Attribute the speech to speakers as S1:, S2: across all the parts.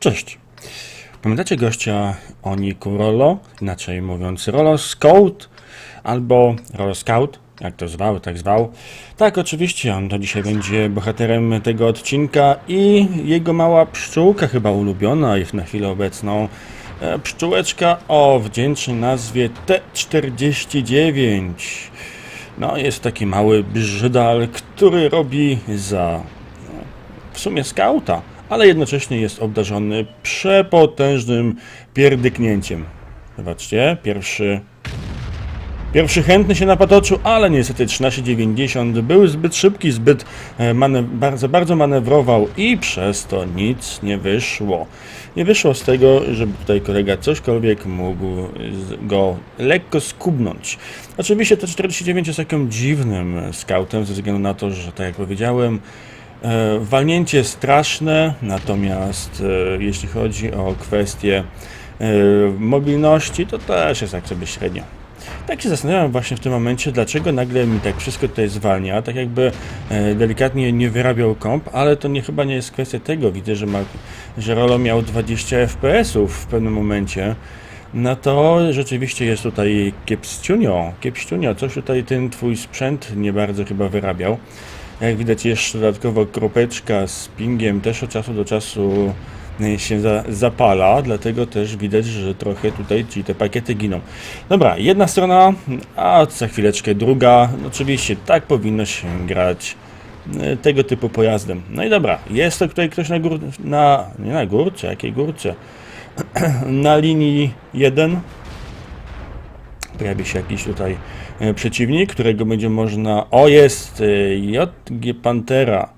S1: Cześć. Pamiętacie gościa Oniku Rolo, inaczej mówiąc Rolo Scout albo Rolo Scout, jak to zwał, tak zwał. Tak, oczywiście, on to dzisiaj będzie bohaterem tego odcinka i jego mała pszczółka chyba ulubiona jest na chwilę obecną. E, Pszczółeczka o wdzięcznej nazwie T49. No, jest taki mały brzydal, który robi za w sumie skauta, ale jednocześnie jest obdarzony przepotężnym pierdyknięciem. Zobaczcie, pierwszy Pierwszy chętny się napatoczył, ale niestety 1390 był zbyt szybki, zbyt e, bardzo, bardzo manewrował i przez to nic nie wyszło. Nie wyszło z tego, żeby tutaj kolega cośkolwiek mógł go lekko skubnąć. Oczywiście to 49 jest takim dziwnym skautem ze względu na to, że tak jak powiedziałem, Walnięcie straszne, natomiast e, jeśli chodzi o kwestię e, mobilności, to też jest tak sobie średnio. Tak się zastanawiam właśnie w tym momencie, dlaczego nagle mi tak wszystko tutaj zwalnia, tak jakby e, delikatnie nie wyrabiał komp, ale to nie chyba nie jest kwestia tego. Widzę, że, ma, że Rolo miał 20 FPS-ów w pewnym momencie. No to rzeczywiście jest tutaj kiepściunio, kiepściunio, coś tutaj ten twój sprzęt nie bardzo chyba wyrabiał. Jak widać jeszcze dodatkowo kropeczka z pingiem też od czasu do czasu e, się za, zapala, dlatego też widać, że trochę tutaj ci te pakiety giną. Dobra, jedna strona, a za chwileczkę druga. Oczywiście tak powinno się grać e, tego typu pojazdem. No i dobra, jest to tutaj ktoś na gór, na, nie na górce, jakiej górce? na linii 1 pojawi się jakiś tutaj e, przeciwnik, którego będzie można. O, jest e, JG Pantera.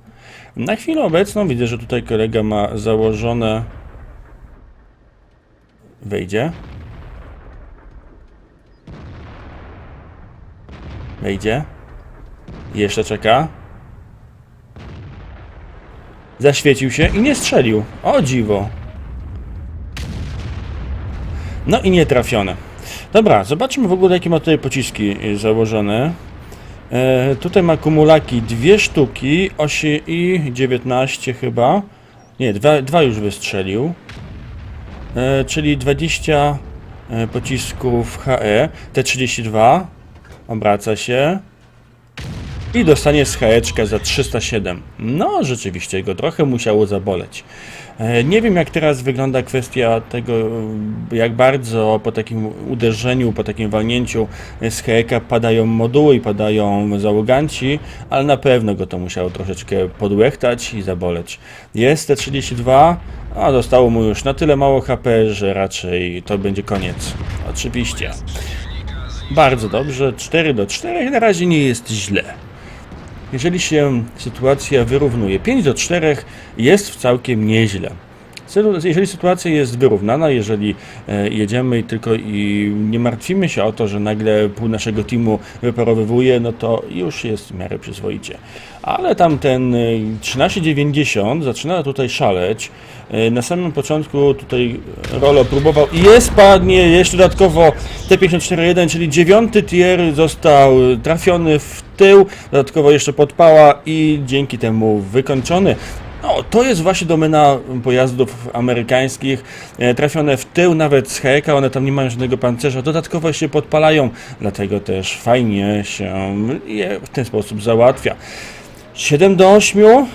S1: Na chwilę obecną widzę, że tutaj kolega ma założone. Wejdzie. Wejdzie. Jeszcze czeka. Zaświecił się i nie strzelił. O dziwo. No i nie trafione. Dobra, zobaczmy w ogóle jakie ma tutaj pociski y, założone. E, tutaj ma kumulaki dwie sztuki, 8 i 19 chyba. Nie, dwa, dwa już wystrzelił. E, czyli 20 e, pocisków HE. T32 obraca się. I dostanie z haeczka za 307. No, rzeczywiście go trochę musiało zaboleć. E, Nie wiem, jak teraz wygląda kwestia tego, jak bardzo po takim uderzeniu, po takim walnięciu z hejka padają moduły i padają załoganci, ale na pewno go to musiało troszeczkę podłechtać i zaboleć. Jest T32, a zostało mu już na tyle mało HP, że raczej to będzie koniec. Oczywiście. Bardzo dobrze, 4 do 4 na razie nie jest źle. Jeżeli się sytuacja wyrównuje 5 do 4 jest w całkiem nieźle. Jeżeli sytuacja jest wyrównana, jeżeli e, jedziemy i tylko i nie martwimy się o to, że nagle pół naszego teamu wyparowywuje, no to już jest w miarę przyzwoicie. Ale tamten e, 1390 zaczyna tutaj szaleć. E, Na samym początku tutaj Rolo próbował i jest padnie, jeszcze dodatkowo T-54-1, czyli dziewiąty tier został trafiony w tył, dodatkowo jeszcze podpała i dzięki temu wykończony. No, to jest właśnie domena pojazdów amerykańskich, e, trafione w tył, nawet z heka, one tam nie mają żadnego pancerza, dodatkowo się podpalają, dlatego też fajnie się je w ten sposób załatwia. 7 do 8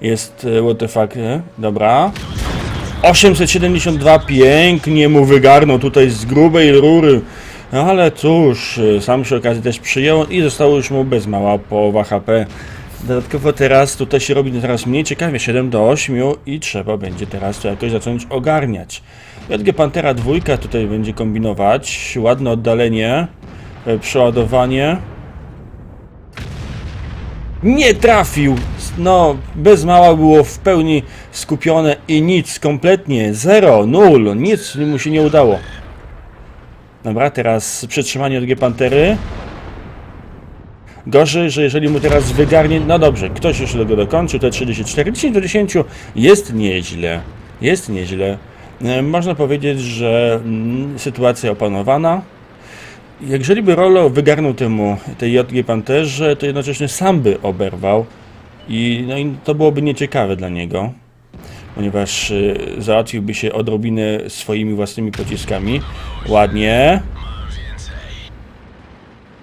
S1: jest e, what the fuck, e? dobra. 872, pięknie mu wygarnął tutaj z grubej rury. No ale cóż, sam przy okazji też przyjął i zostało już mu bez mała połowa HP. Dodatkowo teraz tutaj się robi teraz mniej ciekawie, 7 do 8 i trzeba będzie teraz to jakoś zacząć ogarniać. JG Pantera dwójka tutaj będzie kombinować, ładne oddalenie, e, przeładowanie. Nie trafił! No, bez mała było w pełni skupione i nic, kompletnie, zero, nul, nic mu się nie udało. Dobra, teraz przytrzymanie od G Pantery. Gorzej, że jeżeli mu teraz wygarnie, no dobrze, ktoś już tego dokończył, te 34, 10 do 10 jest nieźle, jest nieźle. E, Można powiedzieć, że mm, sytuacja opanowana. Jeżeli by Rolo wygarnął temu tej JG Panterze, to jednocześnie sam by oberwał. I, no i to byłoby nieciekawe dla niego, ponieważ y, załatwiłby się odrobinę swoimi własnymi pociskami. Ładnie.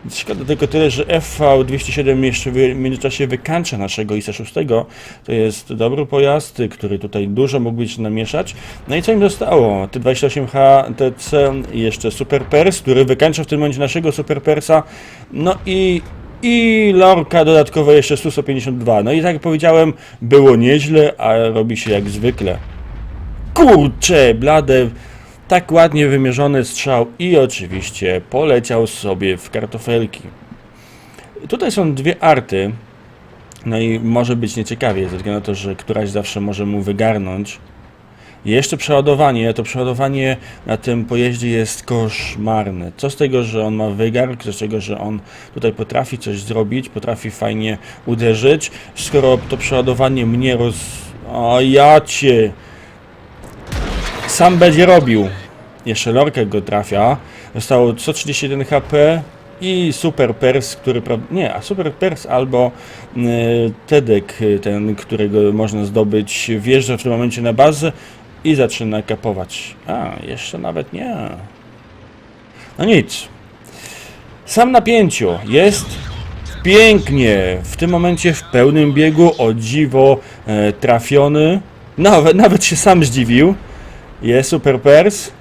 S1: Szkoda tylko tyle, że FV207 jeszcze w międzyczasie wykańcza naszego IS-6. To jest dobry pojazd, który tutaj dużo mógłby się namieszać. No i co im zostało? T28H, TC i jeszcze Super Pers, który wykańcza w tym momencie naszego Super Persa. No i i lorka dodatkowo jeszcze Su-152. No i tak jak powiedziałem, było nieźle, a robi się jak zwykle. Kurcze, blade, tak ładnie wymierzony strzał i oczywiście poleciał sobie w kartofelki. Tutaj są dwie arty, no i może być nieciekawie, ze względu na to, że któraś zawsze może mu wygarnąć. Jeszcze przeładowanie, to przeładowanie na tym pojeździe jest koszmarne. Co z tego, że on ma wygar, co z tego, że on tutaj potrafi coś zrobić, potrafi fajnie uderzyć, skoro to przeładowanie mnie roz... O ja cię! Sam będzie robił. Jeszcze lorkę go trafia. Zostało 131 HP i Super Pers, który... Nie, a Super Pers albo y, Tedek, ten, którego można zdobyć, wjeżdża w tym momencie na bazę i zaczyna kapować. A, jeszcze nawet nie. No nic. Sam na pięciu. Jest pięknie. W tym momencie w pełnym biegu, o dziwo, e, trafiony. Nawet, nawet się sam zdziwił. Jest super pers.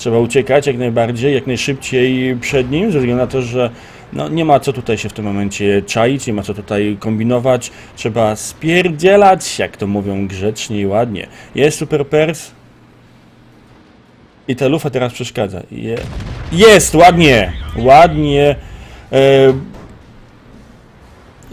S1: Trzeba uciekać jak najbardziej, jak najszybciej przed nim, ze względu na to, że no, nie ma co tutaj się w tym momencie czaić, nie ma co tutaj kombinować. Trzeba spierdzielać, jak to mówią grzecznie i ładnie. Jest super pers. I ta lufa teraz przeszkadza. Je... Jest! Ładnie! Ładnie. E...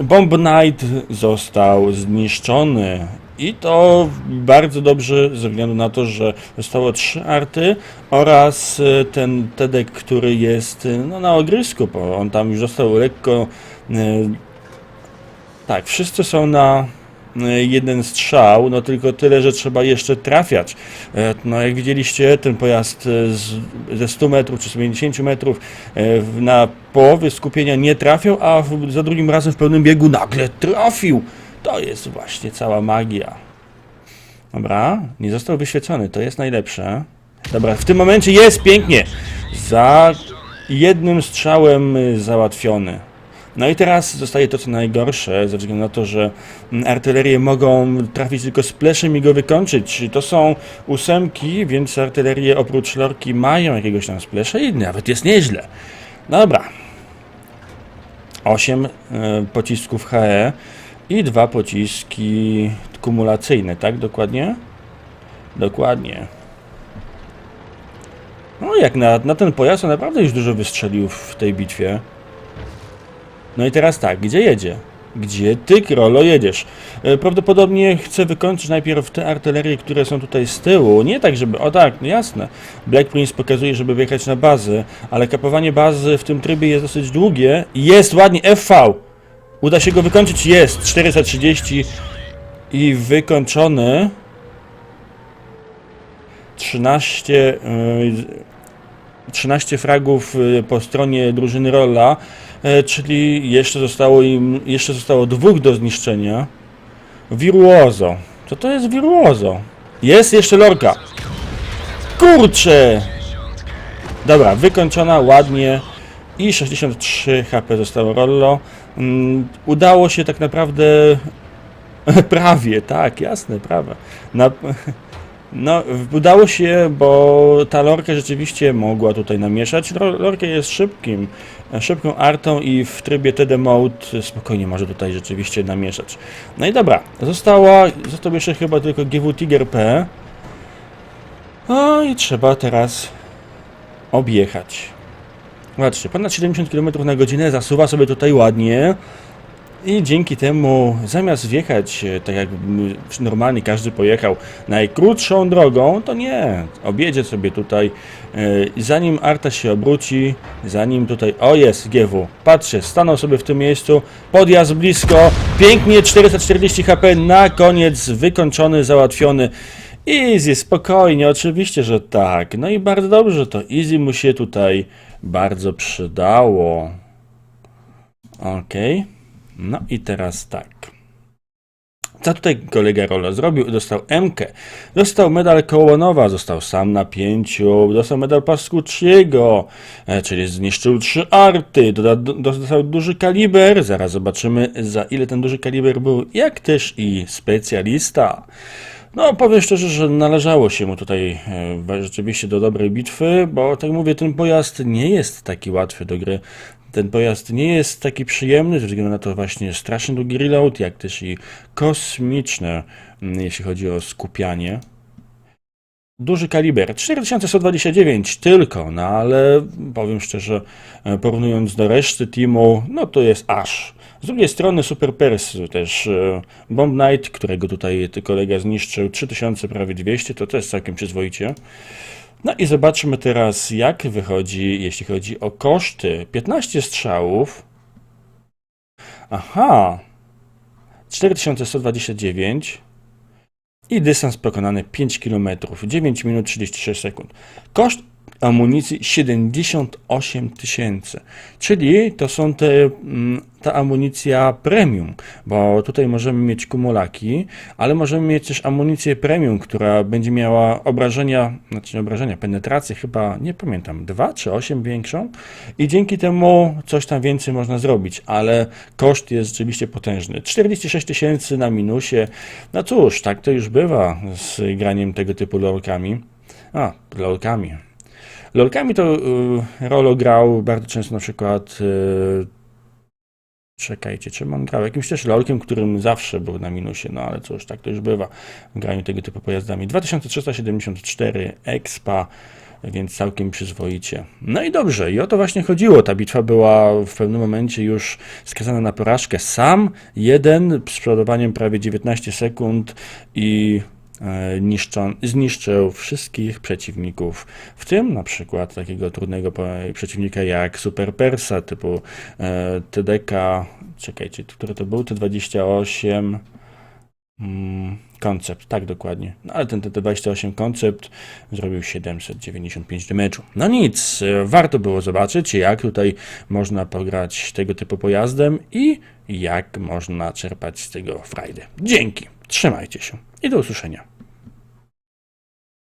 S1: Bomb Knight został zniszczony. I to bardzo dobrze, ze względu na to, że zostało trzy arty oraz e, ten Tedek, który jest e, no, na ogrysku, bo on tam już został lekko. e, Tak, wszyscy są na jeden strzał, no tylko tyle, że trzeba jeszcze trafiać. No jak widzieliście, ten pojazd z, ze 100 metrów czy z 50 metrów na połowie skupienia nie trafiał, a za drugim razem w pełnym biegu nagle trafił. To jest właśnie cała magia. Dobra, nie został wyświecony, to jest najlepsze. Dobra, w tym momencie jest pięknie. Za jednym strzałem załatwiony. No i teraz zostaje to co najgorsze, ze względu na to, że artylerie mogą trafić tylko spleszem i go wykończyć. To są ósemki, więc artylerie oprócz lorki mają jakiegoś tam splesza i nawet jest nieźle. Dobra. 8 e, pocisków HE i dwa pociski kumulacyjne, tak? Dokładnie? Dokładnie. No jak na, na ten pojazd on naprawdę już dużo wystrzelił w tej bitwie. No i teraz tak, gdzie jedzie? Gdzie ty, Krolo, jedziesz? E, Prawdopodobnie chcę wykończyć najpierw te artylerie, które są tutaj z tyłu. Nie tak, żeby... O tak, no jasne. Black Prince pokazuje, żeby wjechać na bazę, ale kapowanie bazy w tym trybie jest dosyć długie. Jest ładnie, FV! Uda się go wykończyć? Jest! 430 i wykończony. 13, yy, 13 fragów yy, po stronie drużyny Rolla, yy, czyli jeszcze zostało im, jeszcze zostało dwóch do zniszczenia. Wirtuozo. Co to jest wirtuozo? Jest jeszcze lorka. Kurczę! Dobra, wykończona ładnie i 63 HP zostało Rollo. Mm, udało się tak naprawdę prawie, tak, jasne, prawie. Na, no, udało się, bo ta lorka rzeczywiście mogła tutaj namieszać. Lorka jest szybkim, szybką artą i w trybie TD Mode spokojnie może tutaj rzeczywiście namieszać. No i dobra, została, został jeszcze chyba tylko GW Tiger P. No i trzeba teraz objechać. Zobaczcie, ponad 70 km na godzinę zasuwa sobie tutaj ładnie i dzięki temu zamiast wjechać e, tak jak normalnie każdy pojechał najkrótszą drogą, to nie, objedzie sobie tutaj e, zanim Arta się obróci, zanim tutaj, o jest GW, patrzcie, stanął sobie w tym miejscu, podjazd blisko, pięknie 440 HP, na koniec wykończony, załatwiony. Easy, spokojnie, oczywiście, że tak. No i bardzo dobrze, że to Easy mu się tutaj bardzo przydało. Okej. No i teraz tak. Co tutaj kolega Rolo zrobił? Dostał MK, dostał medal Kołonowa, został sam na pięciu, dostał medal Paskucciego, e, czyli zniszczył trzy arty, dostał duży kaliber, zaraz zobaczymy za ile ten duży kaliber był, jak też i specjalista. No, powiem szczerze, że należało się mu tutaj e, rzeczywiście do dobrej bitwy, bo tak mówię, ten pojazd nie jest taki łatwy do gry. Ten pojazd nie jest taki przyjemny, ze względu na to właśnie strasznie długi reload, jak też i kosmiczne, mm, jeśli chodzi o skupianie. Duży kaliber, 4129 tylko, no ale powiem szczerze, e, porównując do reszty teamu, no to jest aż. Z drugiej strony Super Pers też e, Bomb Knight, którego tutaj kolega zniszczył, 3000 prawie 200, to też całkiem przyzwoicie. No i zobaczmy teraz, jak wychodzi, jeśli chodzi o koszty. 15 strzałów. Aha. 4129. I dystans pokonany 5 km, 9 minut 36 sekund. Koszt amunicji 78 tysięcy, czyli to są te, mm, ta amunicja premium, bo tutaj możemy mieć kumulaki, ale możemy mieć też amunicję premium, która będzie miała obrażenia, znaczy obrażenia, penetrację chyba, nie pamiętam, 2 czy 8 większą i dzięki temu coś tam więcej można zrobić, ale koszt jest rzeczywiście potężny. 46 tysięcy na minusie, no cóż, tak to już bywa z graniem tego typu lolkami. A, lolkami. Lolkami to y, Rolo grał bardzo często na przykład. Y, czekajcie, czym on grał? Jakimś też lolkiem, którym zawsze był na minusie, no ale cóż, tak to już bywa w graniu tego typu pojazdami. 2374 expa, więc całkiem przyzwoicie. No i dobrze, i o to właśnie chodziło. Ta bitwa była w pewnym momencie już skazana na porażkę. Sam jeden z przeładowaniem prawie 19 sekund i niszczą, zniszczył wszystkich przeciwników, w tym na przykład takiego trudnego przeciwnika jak Super Persa typu e, TDK, czekajcie, który to był? T28 mm, koncept, tak dokładnie. No ale ten T28 koncept zrobił 795 damage'u. No nic, e, warto było zobaczyć jak tutaj można pograć tego typu pojazdem i jak można czerpać z tego frajdę. Dzięki, trzymajcie się i do usłyszenia.